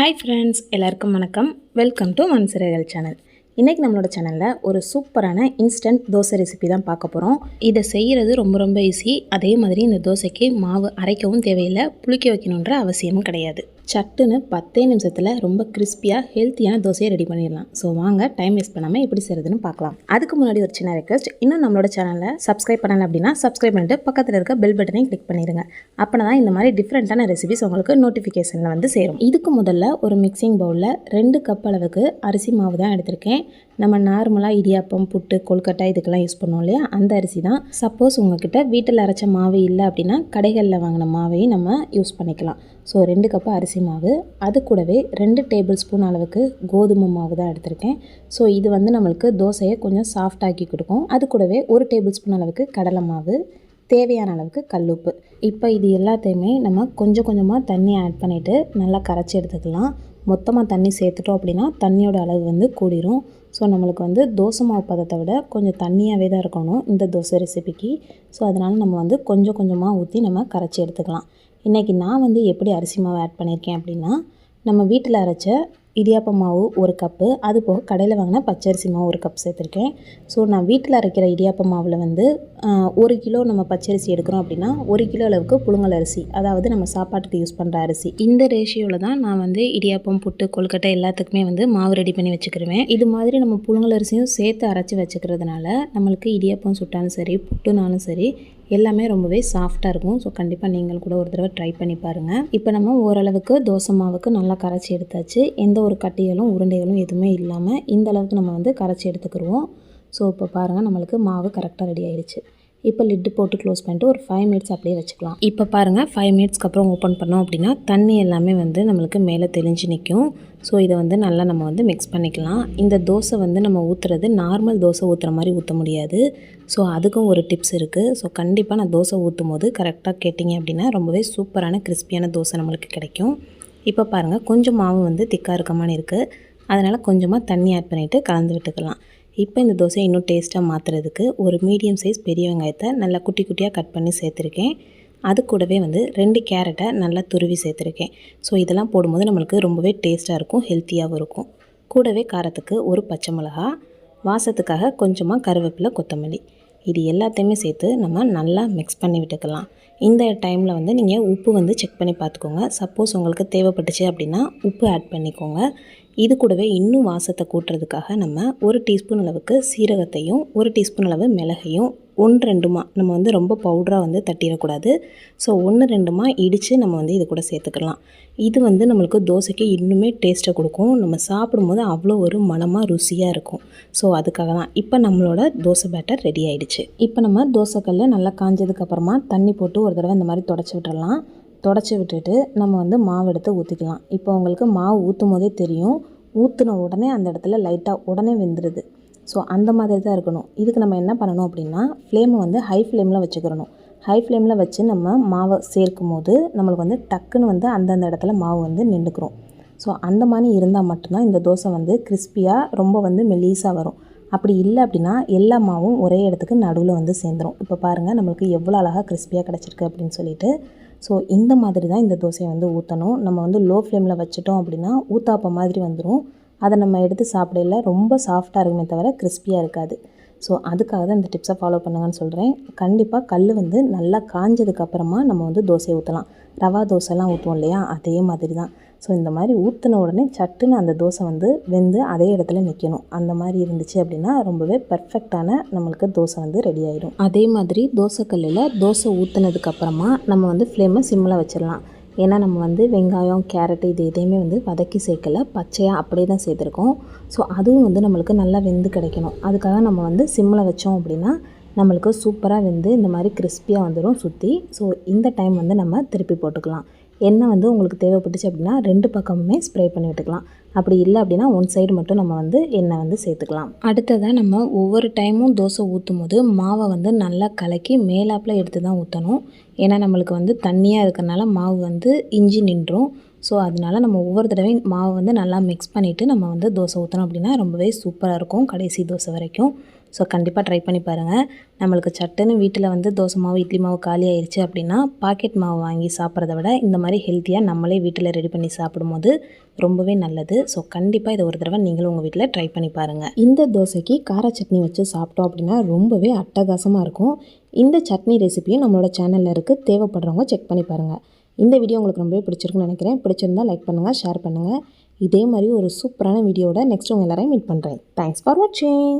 Hi friends எல்லாருக்கும் வணக்கம். Welcome to மன்சிறைகள் channel இன்றைக்கி நம்மளோட சேனலில் ஒரு சூப்பரான இன்ஸ்டன்ட் தோசை ரெசிபி தான் பார்க்க போகிறோம் இதை செய்கிறது ரொம்ப ரொம்ப ஈஸி அதே மாதிரி இந்த தோசைக்கு மாவு அரைக்கவும் தேவையில்லை புளிக்க வைக்கணுன்ற அவசியமும் கிடையாது. சட்டுன்னு பத்தே நிமிஷத்தில் ரொம்ப கிறிஸ்பியாக ஹெல்த்தியான தோசையை ரெடி பண்ணிடலாம். ஸோ வாங்க டைம் வேஸ்ட் பண்ணாமல் எப்படி செய்கிறதுன்னு பார்க்கலாம். அதுக்கு முன்னாடி ஒரு சின்ன ரெக்வஸ்ட் இன்னும் நம்மளோட சேனலை சப்ஸ்கிரைப் பண்ணலை அப்படின்னா சப்ஸ்கிரைப் பண்ணிட்டு பக்கத்தில் இருக்க பெல் பட்டனையும் கிளிக் பண்ணிடுங்க அப்போ தான் இந்த மாதிரி டிஃப்ரெண்ட்டான ரெசிபிஸ் உங்களுக்கு நோட்டிஃபிகேஷனில் வந்து சேரும். இதுக்கு முதல்ல ஒரு மிக்சிங் பவுலில் ரெண்டு கப் அளவுக்கு அரிசி மாவு தான் எடுத்திருக்கேன். நம்ம நார்மலாக இடியாப்பம் புட்டு கொல்கட்டை இதுக்கெல்லாம் யூஸ் பண்ணுவோம் இல்லையா? அந்த அரிசி தான். சப்போஸ் உங்ககிட்ட வீட்டில் அரைச்ச மாவு இல்லை அப்படின்னா கடைகளில் வாங்கின மாவையும் நம்ம யூஸ் பண்ணிக்கலாம். ஸோ ரெண்டு கப்பு அரிசி மாவு அது கூடவே ரெண்டு டேபிள் ஸ்பூன் அளவுக்கு கோதுமை மாவு தான் எடுத்திருக்கேன். ஸோ இது வந்து நம்மளுக்கு தோசையை கொஞ்சம் சாஃப்டாக்கி கொடுக்கும். அது கூடவே ஒரு டேபிள் ஸ்பூன் அளவுக்கு கடலை மாவு தேவையான அளவுக்கு கல்லுப்பு. இப்போ இது எல்லாத்தையுமே நம்ம கொஞ்சம் கொஞ்சமாக தண்ணி ஆட் பண்ணிவிட்டு நல்லா கரைச்சி எடுத்துக்கலாம். மொத்தமாக தண்ணி சேர்த்துட்டோம் அப்படின்னா தண்ணியோட அளவு வந்து கூடிரும். ஸோ நம்மளுக்கு வந்து தோசை மாவு பதத்தை விட கொஞ்சம் தண்ணியாகவே தான் இருக்கணும் இந்த தோசை ரெசிபிக்கு ஸோ அதனால் நம்ம வந்து கொஞ்சம் கொஞ்சமாக ஊற்றி நம்ம கரைச்சி எடுத்துக்கலாம். இன்றைக்கி நான் வந்து எப்படி அரிசி மாவு ஆட் பண்ணியிருக்கேன் அப்படின்னா நம்ம வீட்டில் அரைச்ச இடியாப்ப மாவு ஒரு கப்பு அது போக கடையில் வாங்கின பச்சரிசி மாவு ஒரு கப் சேர்த்துருக்கேன். ஸோ நான் வீட்டில் அரைக்கிற இடியாப்ப மாவில் வந்து ஒரு கிலோ நம்ம பச்சரிசி எடுக்கிறோம் அப்படின்னா ஒரு கிலோ அளவுக்கு புழுங்கல் அரிசி அதாவது நம்ம சாப்பாட்டுக்கு யூஸ் பண்ணுற அரிசி. இந்த ரேஷியோவில் தான் நான் வந்து இடியாப்பம் புட்டு கொழுக்கட்டை எல்லாத்துக்குமே வந்து மாவு ரெடி பண்ணி வச்சுக்கிருவேன். இது மாதிரி நம்ம புழுங்கல் அரிசியும் சேர்த்து அரைச்சி வச்சுக்கிறதுனால நம்மளுக்கு இடியாப்பம் சுட்டாலும் சரி புட்டுனாலும் சரி எல்லாமே ரொம்பவே சாஃப்டாக இருக்கும். ஸோ கண்டிப்பாக நீங்கள் கூட ஒரு தடவை ட்ரை பண்ணி பாருங்கள் இப்போ நம்ம ஓரளவுக்கு தோசை மாவுக்கு நல்லா கரைச்சி எடுத்தாச்சு. எந்த ஒரு கட்டிகளும் உருண்டைகளும் எதுவுமே இல்லாமல் இந்த அளவுக்கு நம்ம வந்து கரைச்சி எடுத்துக்கிடுவோம் ஸோ இப்போ பாருங்கள் நம்மளுக்கு மாவு கரெக்டாக ரெடி ஆயிடுச்சு இப்போ லிட்டு போட்டு க்ளோஸ் பண்ணிட்டு ஒரு ஃபைவ் மினிட்ஸ் அப்படியே வச்சுக்கலாம். இப்போ பாருங்கள் ஃபைவ் மினிட்ஸ்க்கு அப்புறம் ஓப்பன் பண்ணோம் அப்படின்னா தண்ணி எல்லாமே வந்து நம்மளுக்கு மேலே தெளிஞ்சு நிற்கும். ஸோ இதை வந்து நல்லா நம்ம வந்து மிக்ஸ் பண்ணிக்கலாம். இந்த தோசை வந்து நம்ம ஊற்றுறது நார்மல் தோசை ஊற்றுற மாதிரி ஊற்ற முடியாது. ஸோ அதுக்கும் ஒரு டிப்ஸ் இருக்குது ஸோ கண்டிப்பாக நான் தோசை ஊற்றும் போது கரெக்டாக கேட்டிங்க அப்படின்னா ரொம்பவே சூப்பரான கிறிஸ்பியான தோசை நம்மளுக்கு கிடைக்கும். இப்போ பாருங்கள் கொஞ்சம் மாவு வந்து திக்காக இருக்கமான இருக்குது அதனால் கொஞ்சமாக தண்ணி ஆட் பண்ணிவிட்டு கலந்து விட்டுக்கலாம். இப்போ இந்த தோசையை இன்னும் டேஸ்ட்டாக மாற்றுறதுக்கு ஒரு மீடியம் சைஸ் பெரிய வெங்காயத்தை நல்லா குட்டி குட்டியாக கட் பண்ணி சேர்த்துருக்கேன். அது கூடவே வந்து ரெண்டு கேரட்டை நல்லா துருவி சேர்த்துருக்கேன். ஸோ இதெல்லாம் போடும்போது நம்மளுக்கு ரொம்பவே டேஸ்ட்டாக இருக்கும் ஹெல்த்தியாகவும் இருக்கும். கூடவே காரத்துக்கு ஒரு பச்சை மிளகா வாசத்துக்காக கொஞ்சமாக கருவேப்பிலை கொத்தமல்லி. இது எல்லாத்தையுமே சேர்த்து நம்ம நல்லா மிக்ஸ் பண்ணி விட்டுக்கலாம். இந்த டைமில் வந்து நீங்கள் உப்பு வந்து செக் பண்ணி பார்த்துக்கோங்க. சப்போஸ் உங்களுக்கு தேவைப்பட்டுச்சு அப்படின்னா உப்பு ஆட் பண்ணிக்கோங்க. இது கூடவே இன்னும் வாசத்தை கூட்டுறதுக்காக நம்ம ஒரு டீஸ்பூன் அளவுக்கு சீரகத்தையும் ஒரு டீஸ்பூன் அளவு மிளகையும் ஒன்று ரெண்டுமா நம்ம வந்து ரொம்ப பவுடராக வந்து தட்டிடக்கூடாது. ஸோ ஒன்று ரெண்டுமா இடித்து நம்ம வந்து இது கூட சேர்த்துக்கலாம். இது வந்து நம்மளுக்கு தோசைக்கு இன்னுமே டேஸ்ட்டை கொடுக்கும். நம்ம சாப்பிடும்போது அவ்வளோ ஒரு மனமாக ருசியாக இருக்கும். ஸோ அதுக்காக தான் இப்போ நம்மளோட தோசை பேட்டர் ரெடி ஆகிடுச்சு இப்போ நம்ம தோசைக்கல்ல நல்லா காஞ்சதுக்கப்புறமா தண்ணி போட்டு ஒரு தடவை இந்த மாதிரி தொடச்சி விட்டுடலாம் தொடச்சி விட்டுட்டு நம்ம வந்து மாவு எடுத்து ஊற்றிக்கலாம் இப்போ உங்களுக்கு மாவு ஊற்றும் போதே தெரியும். ஊற்றின உடனே அந்த இடத்துல லைட்டாக உடனே வெந்துடுது ஸோ அந்த மாதிரி தான் இருக்கணும். இதுக்கு நம்ம என்ன பண்ணணும் அப்படின்னா ஃப்ளேமை வந்து ஹை ஃப்ளேமில் வச்சுக்கிறணும். ஹை ஃப்ளேமில் வச்சு நம்ம மாவை சேர்க்கும் போது நம்மளுக்கு வந்து டக்குன்னு வந்து அந்தந்த இடத்துல மாவு வந்து நின்றுக்கிறோம் ஸோ அந்த மாதிரி இருந்தால் மட்டும்தான் இந்த தோசை வந்து கிறிஸ்பியாக ரொம்ப வந்து மெலீஸாக வரும். அப்படி இல்லை அப்படின்னா எல்லா மாவும் ஒரே இடத்துக்கு நடுவில் வந்து சேர்ந்துடும் இப்போ பாருங்கள் நம்மளுக்கு எவ்வளோ அழகாக கிறிஸ்பியாக கிடச்சிருக்கு அப்படின்னு சொல்லிட்டு. ஸோ இந்த மாதிரி தான் இந்த தோசையை வந்து ஊற்றணும் நம்ம வந்து லோ ஃப்ளேமில் வச்சுட்டோம் அப்படின்னா ஊத்தாப்ப மாதிரி வந்துடும் அதை நம்ம எடுத்து சாப்பிடல ரொம்ப சாஃப்டாக இருக்குமே தவிர கிறிஸ்பியாக இருக்காது. ஸோ அதுக்காக தான் இந்த டிப்ஸை ஃபாலோ பண்ணுங்கன்னு சொல்கிறேன் கண்டிப்பாக கல் வந்து நல்லா காஞ்சதுக்கப்புறமா நம்ம வந்து தோசையை ஊற்றலாம் ரவா தோசைலாம் ஊற்றுவோம் இல்லையா? அதே மாதிரி தான். ஸோ இந்த மாதிரி ஊற்றின உடனே சட்டுன்னு அந்த தோசை வந்து வெந்து அதே இடத்துல நிற்கணும் அந்த மாதிரி இருந்துச்சு அப்படின்னா ரொம்பவே பர்ஃபெக்டான நம்மளுக்கு தோசை வந்து ரெடி ஆகிடும் அதே மாதிரி தோசைக்கல்லில் தோசை ஊற்றுனதுக்கப்புறமா நம்ம வந்து ஃப்ளேமை சிம்மில் வச்சிடலாம். ஏன்னா நம்ம வந்து வெங்காயம் கேரட் இது எதையுமே வந்து வதக்கி சேர்க்கலை. பச்சையாக அப்படியே தான் சேர்த்துருக்கோம். ஸோ அதுவும் வந்து நம்மளுக்கு நல்லா வெந்து கிடைக்கணும். அதுக்காக நம்ம வந்து சிம்மில் வச்சோம் அப்படின்னா நம்மளுக்கு சூப்பராக வெந்து இந்த மாதிரி கிறிஸ்பியாக வந்துடும் சுற்றி ஸோ இந்த டைம் வந்து நம்ம திருப்பி போட்டுக்கலாம். எண்ணெய் வந்து உங்களுக்கு தேவைப்பட்டுச்சு அப்படின்னா ரெண்டு பக்கமுமே ஸ்ப்ரே பண்ணி விட்டுக்கலாம். அப்படி இல்லை அப்படின்னா ஒன் சைடு மட்டும் நம்ம வந்து எண்ணெய் வந்து சேர்த்துக்கலாம். அடுத்ததாக நம்ம ஒவ்வொரு டைமும் தோசை ஊற்றும் போது மாவை வந்து நல்லா கலக்கி மேலாப்பில் எடுத்து தான் ஊற்றணும் ஏன்னா நம்மளுக்கு வந்து தண்ணியாக இருக்கிறனால மாவு வந்து இஞ்சி நின்றும். ஸோ அதனால் நம்ம ஒவ்வொரு தடவையும் மாவு வந்து நல்லா மிக்ஸ் பண்ணிவிட்டு நம்ம வந்து தோசை ஊற்றணும் அப்படின்னா ரொம்பவே சூப்பராக இருக்கும் கடைசி தோசை வரைக்கும். ஸோ கண்டிப்பாக ட்ரை பண்ணி பாருங்கள் நம்மளுக்கு சட்டுன்னு வீட்டில் வந்து தோசை மாவு இட்லி மாவு காலி ஆயிடுச்சு அப்படின்னா பாக்கெட் மாவு வாங்கி சாப்பிட்றத விட இந்த மாதிரி ஹெல்த்தியாக நம்மளே வீட்டில் ரெடி பண்ணி சாப்பிடும்போது ரொம்பவே நல்லது. ஸோ கண்டிப்பாக இதை ஒரு தடவை நீங்களும் உங்கள் வீட்டில் ட்ரை பண்ணி பாருங்கள் இந்த தோசைக்கு கார சட்னி வச்சு சாப்பிட்டோம் அப்படின்னா ரொம்பவே அட்டகாசமாக இருக்கும். இந்த சட்னி ரெசிபியும் நம்மளோட சேனலில் இருக்குது தேவைப்படுறவங்க செக் பண்ணி பாருங்கள் இந்த வீடியோ உங்களுக்கு ரொம்பவே பிடிச்சிருக்குன்னு நினைக்கிறேன். பிடிச்சிருந்தா லைக் பண்ணுங்கள் ஷேர் பண்ணுங்கள் இதே மாதிரி ஒரு சூப்பரான வீடியோட நெக்ஸ்ட் உங்கள் எல்லாரையும் மீட் பண்ணுறேன் தேங்க்ஸ் ஃபார் வாட்சிங்